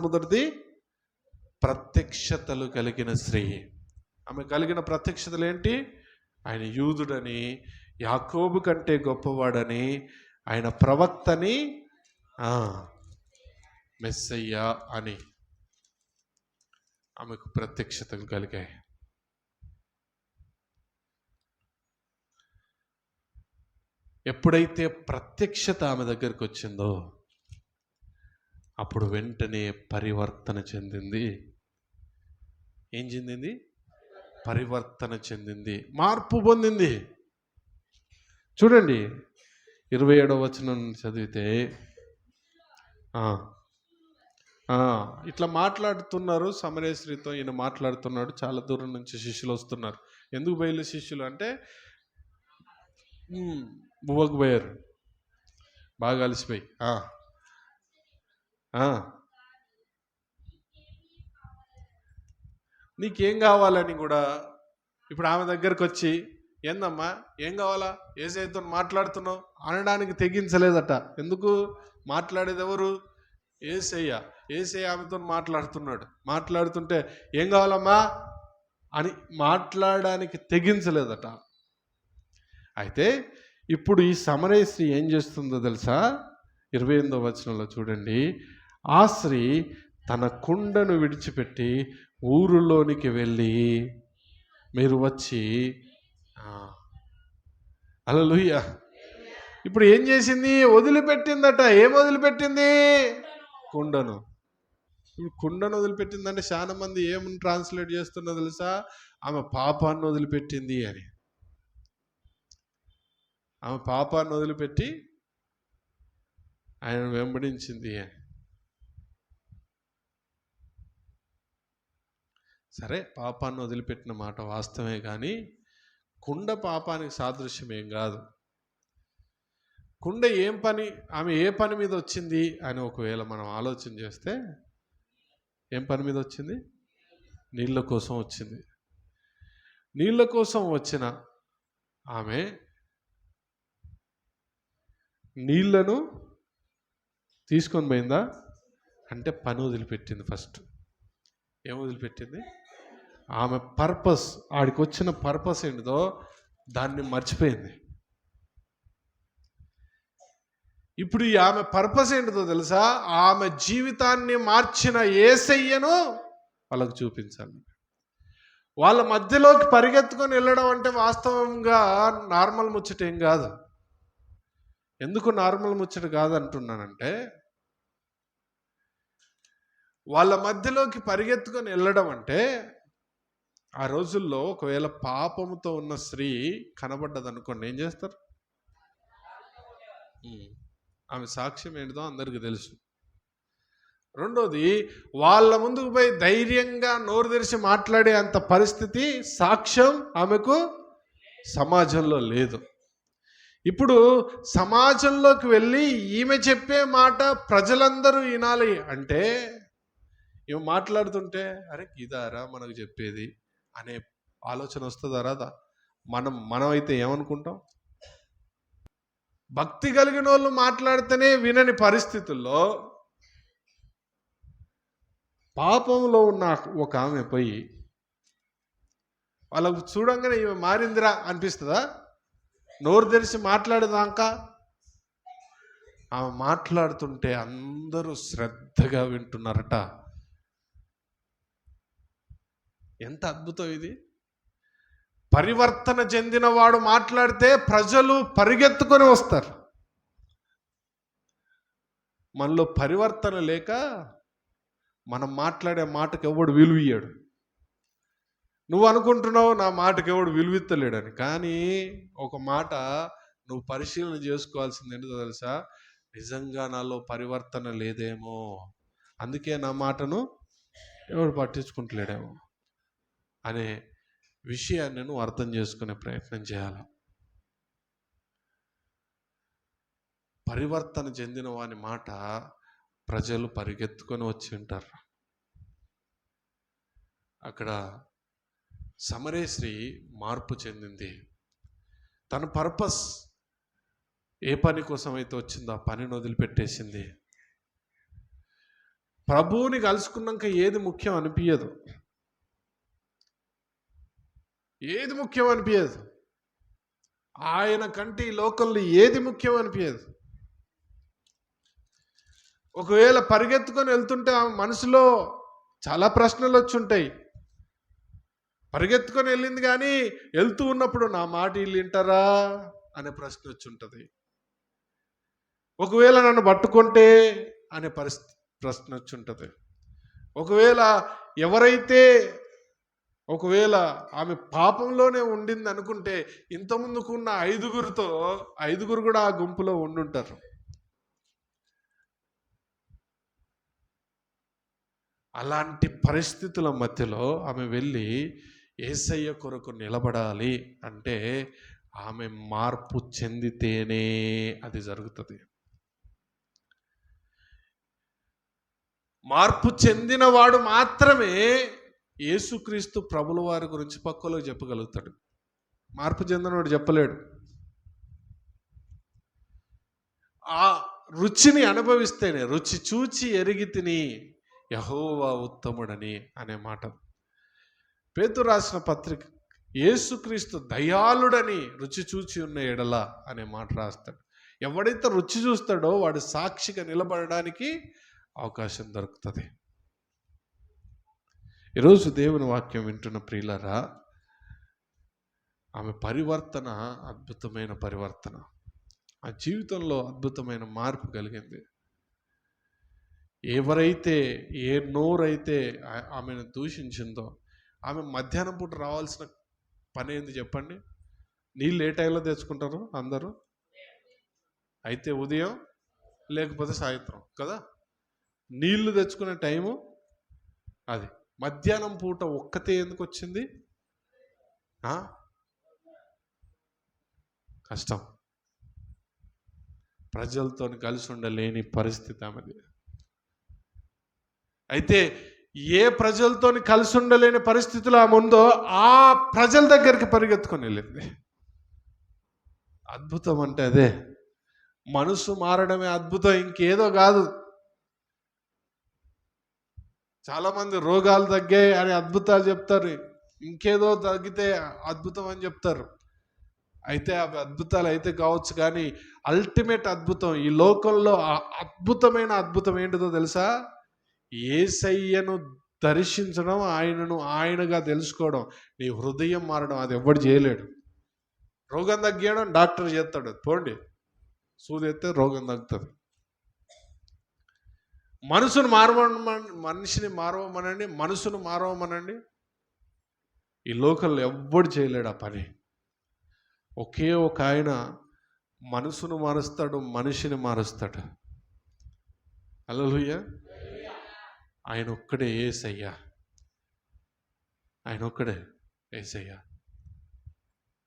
మొదటిది ప్రత్యక్షతలు కలిగిన స్త్రీ. ఆమె కలిగిన ప్రత్యక్షతలు ఏంటి? ఆయన యూదుడని యాకోబు కంటే గొప్పవాడని ఆయన ప్రవక్తని మెస్సయ్యా అని ఆమెకు ప్రత్యక్షతలు కలిగాయి. ఎప్పుడైతే ప్రత్యక్షత ఆమె దగ్గరికి వచ్చిందో అప్పుడు వెంటనే పరివర్తన చెందింది. ఏం చెందింది? పరివర్తన చెందింది. మార్పు పొందింది. చూడండి ఇరవై ఏడవ వచనం చదివితే ఇట్లా మాట్లాడుతున్నారు సమరేశ్రీతో ఈయన మాట్లాడుతున్నాడు చాలా దూరం నుంచి శిష్యులు వస్తున్నారు. ఎందుకు బయలు శిష్యులు అంటే బువ్వకు పోయారు బాగా అలసిపోయి ఆ. నీకేం కావాలని కూడా ఇప్పుడు ఆమె దగ్గరకు వచ్చి ఏందమ్మా ఏం కావాలా? ఏసైతో మాట్లాడుతున్నావు? అనడానికి తెగించలేదట. ఎందుకు? మాట్లాడేది ఎవరు? ఏసయ్య. ఏసయ్య ఆమెతో మాట్లాడుతున్నాడు. మాట్లాడుతుంటే ఏం కావాలమ్మా? అని మాట్లాడడానికి తెగించలేదట. అయితే ఇప్పుడు ఈ సమరయ స్త్రీ ఏం చేస్తుందో తెలుసా? ఇరవై ఎనిమిదో వచనంలో చూడండి. ఆ స్త్రీ తన కుండను విడిచిపెట్టి ఊరులోనికి వెళ్ళి మీరు వచ్చి అలలుయ్య. ఇప్పుడు ఏం చేసింది? వదిలిపెట్టిందట. ఏం వదిలిపెట్టింది? కుండను. ఇప్పుడు కుండను వదిలిపెట్టిందంటే చాలా మంది ఏమని ట్రాన్స్లేట్ చేస్తున్నా తెలుసా? ఆమె పాపాన్ని వదిలిపెట్టింది అని. ఆమె పాపాన్ని వదిలిపెట్టి ఆయన వెంబడించింది అని. సరే పాపాన్ని వదిలిపెట్టిన మాట వాస్తవమే కానీ కుండ పాపానికి సాదృశ్యం ఏం కాదు. కుండ ఏం పని ఆమె ఏ పని మీద వచ్చింది అని ఒకవేళ మనం ఆలోచన చేస్తే ఏం పని మీద వచ్చింది? నీళ్ళ కోసం వచ్చింది. నీళ్ళ కోసం వచ్చిన ఆమె నీళ్ళను తీసుకొని పోయిందా? అంటే పని వదిలిపెట్టింది ఫస్ట్. ఏం వదిలిపెట్టింది? ఆమె పర్పస్ ఆడికి వచ్చిన పర్పస్ ఏంటిదో దాన్ని మర్చిపోయింది. ఇప్పుడు ఈ ఆమె పర్పస్ ఏంటిదో తెలుసా? ఆమె జీవితాన్ని మార్చిన ఏసయ్యను వాళ్ళకు చూపించాలి. వాళ్ళ మధ్యలోకి పరిగెత్తుకొని వెళ్ళడం అంటే వాస్తవంగా నార్మల్ ముచ్చట ఏం కాదు. ఎందుకు నార్మల్ ముచ్చట కాదు అంటున్నానంటే వాళ్ళ మధ్యలోకి పరిగెత్తుకొని వెళ్ళడం అంటే ఆ రోజుల్లో ఒకవేళ పాపముతో ఉన్న స్త్రీ కనబడ్డది అనుకోండి ఏం చేస్తారు. ఆమె సాక్ష్యం ఏంటిదో అందరికీ తెలుసు రెండోది వాళ్ళ ముందుకు పోయి ధైర్యంగా నోరు తెరిచి మాట్లాడే అంత పరిస్థితి సాక్ష్యం ఆమెకు సమాజంలో లేదు ఇప్పుడు సమాజంలోకి వెళ్ళి ఈమె చెప్పే మాట ప్రజలందరూ వినాలి అంటే ఈమె మాట్లాడుతుంటే అరే ఇదారా మనకు చెప్పేది అనే ఆలోచన వస్తుందా రాదా? మనం మనం అయితే ఏమనుకుంటాం? భక్తి కలిగిన వాళ్ళు మాట్లాడితేనే వినని పరిస్థితుల్లో పాపంలో ఉన్న ఒక ఆమె పోయి వాళ్ళకు చూడంగానే ఈమె మారిందిరా అనిపిస్తుందా? నోరు తెరిచి మాట్లాడదాంక ఆమె మాట్లాడుతుంటే అందరూ శ్రద్ధగా వింటున్నారట. ఎంత అద్భుతం ఇది. పరివర్తన చెందినవాడు మాట్లాడితే ప్రజలు పరిగెత్తుకొని వస్తారు. మనలో పరివర్తన లేక మనం మాట్లాడే మాటకు ఎవడు విలువయ్యాడు నువ్వు అనుకుంటున్నావు నా మాటకు ఎవడు విలువిత్తలేడని కానీ ఒక మాట నువ్వు పరిశీలన చేసుకోవాల్సింది ఏంటో తెలుసా? నిజంగా నాలో పరివర్తన లేదేమో. అందుకే నా మాటను ఎవడు పట్టించుకుంటలేడేమో. అనే విషయాన్ని నువ్వు అర్థం చేసుకునే ప్రయత్నం చేయాలి? పరివర్తన చెందిన వాని మాట ప్రజలు పరిగెత్తుకొని వచ్చి ఉంటారు. అక్కడ సమరేశ్రీ మార్పు చెందింది. తన పర్పస్ ఏ పని కోసం అయితే వచ్చిందో ఆ పనిని వదిలిపెట్టేసింది. ప్రభువుని కలుసుకున్నాక ఏది ముఖ్యం అనిపించదు ఏది ముఖ్యం అనిపించదు ఆయన కంటే ఈ లోకంలో ఏది ముఖ్యం అనిపించదు ఒకవేళ పరిగెత్తుకొని వెళ్తుంటే ఆ మనసులో చాలా ప్రశ్నలు వచ్చి ఉంటాయి. పరిగెత్తుకొని వెళ్ళింది కానీ వెళ్తూ ఉన్నప్పుడు నా మాట వీళ్ళు వింటారా అనే ప్రశ్న వచ్చి ఉంటుంది. ఒకవేళ నన్ను పట్టుకుంటే అనే పరిస్థితి ప్రశ్న వచ్చి ఉంటుంది. ఒకవేళ ఎవరైతే ఒకవేళ ఆమె పాపంలోనే ఉండింది అనుకుంటే ఇంతకుముందుకు ఉన్న ఐదుగురితో ఐదుగురు కూడా ఆ గుంపులో ఉండుంటారు. అలాంటి పరిస్థితుల మధ్యలో ఆమె వెళ్ళి ఏసయ్య కొరకు నిలబడాలి అంటే ఆమె మార్పు చెందితేనే అది జరుగుతుంది. మార్పు చెందినవాడు మాత్రమే యేసుక్రీస్తు ప్రభుల వారి గురించి పక్కలో చెప్పగలుగుతాడు. మార్పు చెందినవాడు చెప్పలేడు. ఆ రుచిని అనుభవిస్తేనే రుచి చూచి ఎరిగి తిని యహోవా ఉత్తముడని అనే మాట. పేతు రాసిన పత్రిక యేసుక్రీస్తు దయాళుడని రుచి చూచి ఉన్న ఎడల అనే మాట రాస్తాడు. ఎవడైతే రుచి చూస్తాడో వాడు సాక్షిగా నిలబడడానికి అవకాశం దొరుకుతుంది. ఈరోజు దేవుని వాక్యం వింటున్న ప్రియులరా ఆమె పరివర్తన అద్భుతమైన పరివర్తన. ఆ జీవితంలో అద్భుతమైన మార్పు కలిగింది. ఎవరైతే ఏ నోరైతే ఆమెను దూషించిందో ఆమె మధ్యాహ్నం పూట రావాల్సిన పని ఏంది చెప్పండి? నీళ్ళు ఏ టైంలో తెచ్చుకుంటారు అందరూ? అయితే ఉదయం లేకపోతే సాయంత్రం కదా? నీళ్ళు తెచ్చుకునే టైము అది. మధ్యాహ్నం పూట ఒక్కతే ఎందుకు వచ్చింది కష్టం. ప్రజలతో కలిసి ఉండలేని పరిస్థితి ఆమెది. అయితే ఏ ప్రజలతోని కలిసి ఉండలేని పరిస్థితులు ఆమె ఉందో ఆ ప్రజల దగ్గరికి పరిగెత్తుకొని వెళ్ళింది. అద్భుతం అంటే అదే. మనసు మారడమే అద్భుతం ఇంకేదో కాదు. చాలా మంది రోగాలు తగ్గాయి అని అద్భుతాలు చెప్తారు. ఇంకేదో తగ్గితే అద్భుతం అని చెప్తారు. అయితే అవి అద్భుతాలు అయితే కావచ్చు కానీ అల్టిమేట్ అద్భుతం ఈ లోకంలో అద్భుతమైన అద్భుతం ఏంటిదో తెలుసా? ఏసయ్యను దర్శించడం ఆయనను ఆయనగా తెలుసుకోవడం నీ హృదయం మారడం అది ఎవ్వడు చేయలేడు. రోగం తగ్గేయడం డాక్టర్ చేస్తాడు. పోండి. సూదెత్తే రోగం తగ్గుతుంది. మనసును మారవమని మనిషిని మారవమనండి మనసును మారవమనండి. ఈ లోకల్లో ఎవ్వడు చేయలేడు ఆ పని. ఒకే ఒక ఆయన మనసును మారుస్తాడు మనిషిని మారుస్తాడు. అలలుయ్య ఆయన ఒక్కడే ఏసయ్యా. ఆయన ఒక్కడే ఏసయ్యా.